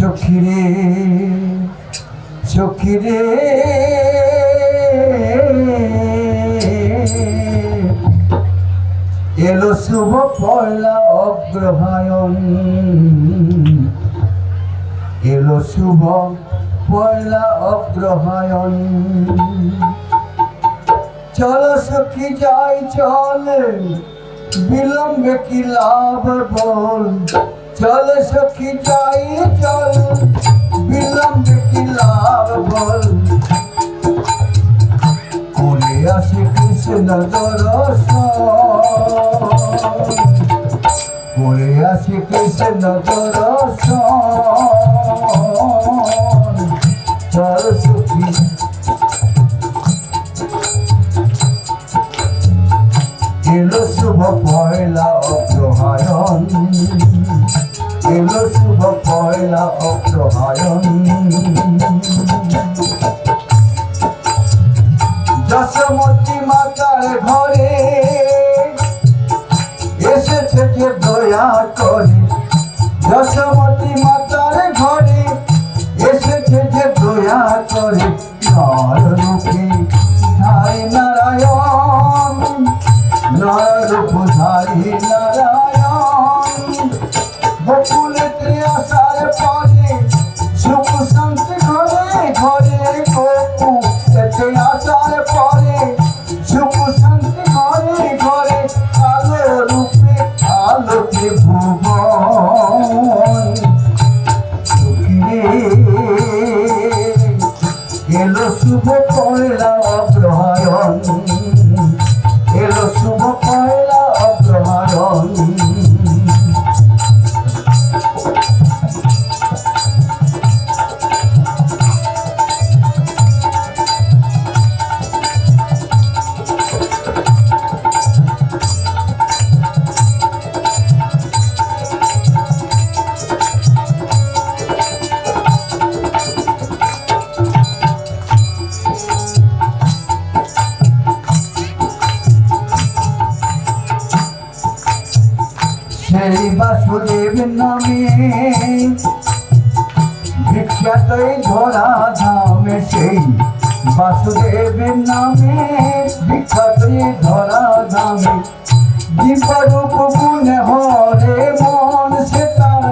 সখিরে সখিরে এলো শুভ পয়লা অগ্রহায়ণ। এলো শুভ পয়লা অগ্রহায়ণ। চলো সখী যাই, চল। বিলম্বে কি লাভ বল? চল সখী যাই, চল। বিলম্বে কি লাভ বল? করে আসে কৃষ্ণ দর্শন। করে আসে কৃষ্ণ দর্শন। চল সখী। এলো শুভ পয়লা অগ্রহায়ণ। এলো শুভ পয়লা অগ্রহায়ণ। যশমতী মাতার ঘরে এসেছে যে দয়া করে। যশমতী মাতার ঘরে এসেছে যে দয়া করে। নর বকুলেতে আসার পরে সুখ শান্তি ঘরে ঘরে গপু আসার পরে সুখ শান্তি ঘরে ঘরে আলো রূপে আলোকে ভুবন। এলো শুভ পয়লা সেই বাসুদেব নামে। বিখ্যাত এই ধরা ধামে সেই বাসুদেব নামে। বিখ্যাত এই ধরা ধামে। দিব্যরূপ গুণে হরে মন সে তার।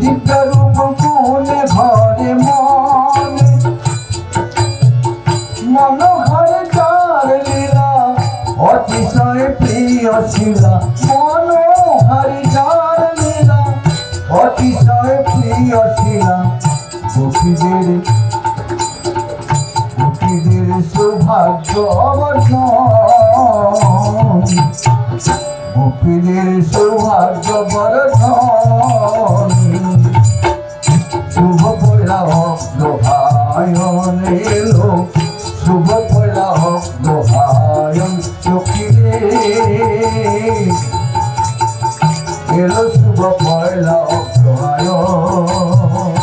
দিব্যরূপ গুণে ভরে মন। মনোহর তার লীলা অতিশয় প্রিয় শিলা। সৌভাগ্য অবর্ধন গোপীদের সৌভাগ্য বর্ধন। শুভ পয়লা অগ্রহায়ণ এলো। শুভ পয়লা অগ্রহায়ণ চোখিরে এলো শুভ পয়লা অগ্রহায়ণ বৃন্দাবনে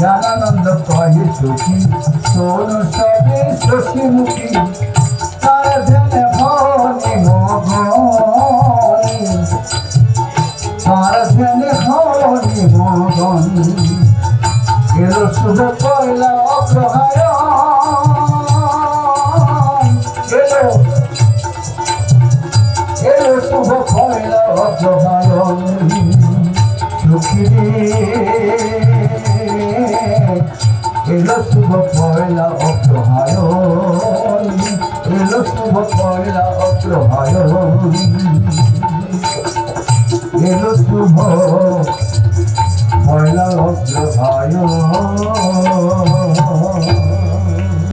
জ্ঞানানন্দ কয় সুখী, শোন সবে সখী মুখী। তার ধ্যানে ভনি মগন তার ধ্যানে ভনি মগন এলো শুভ পয়লা অগ্রহায়ণ। এলো এলো শুভ পয়লা অগ্রহায়ণ। সুখী শুভ পয়লা অগ্রহায়ণ। এলো শুভ পয়লা অগ্রহায়ণ।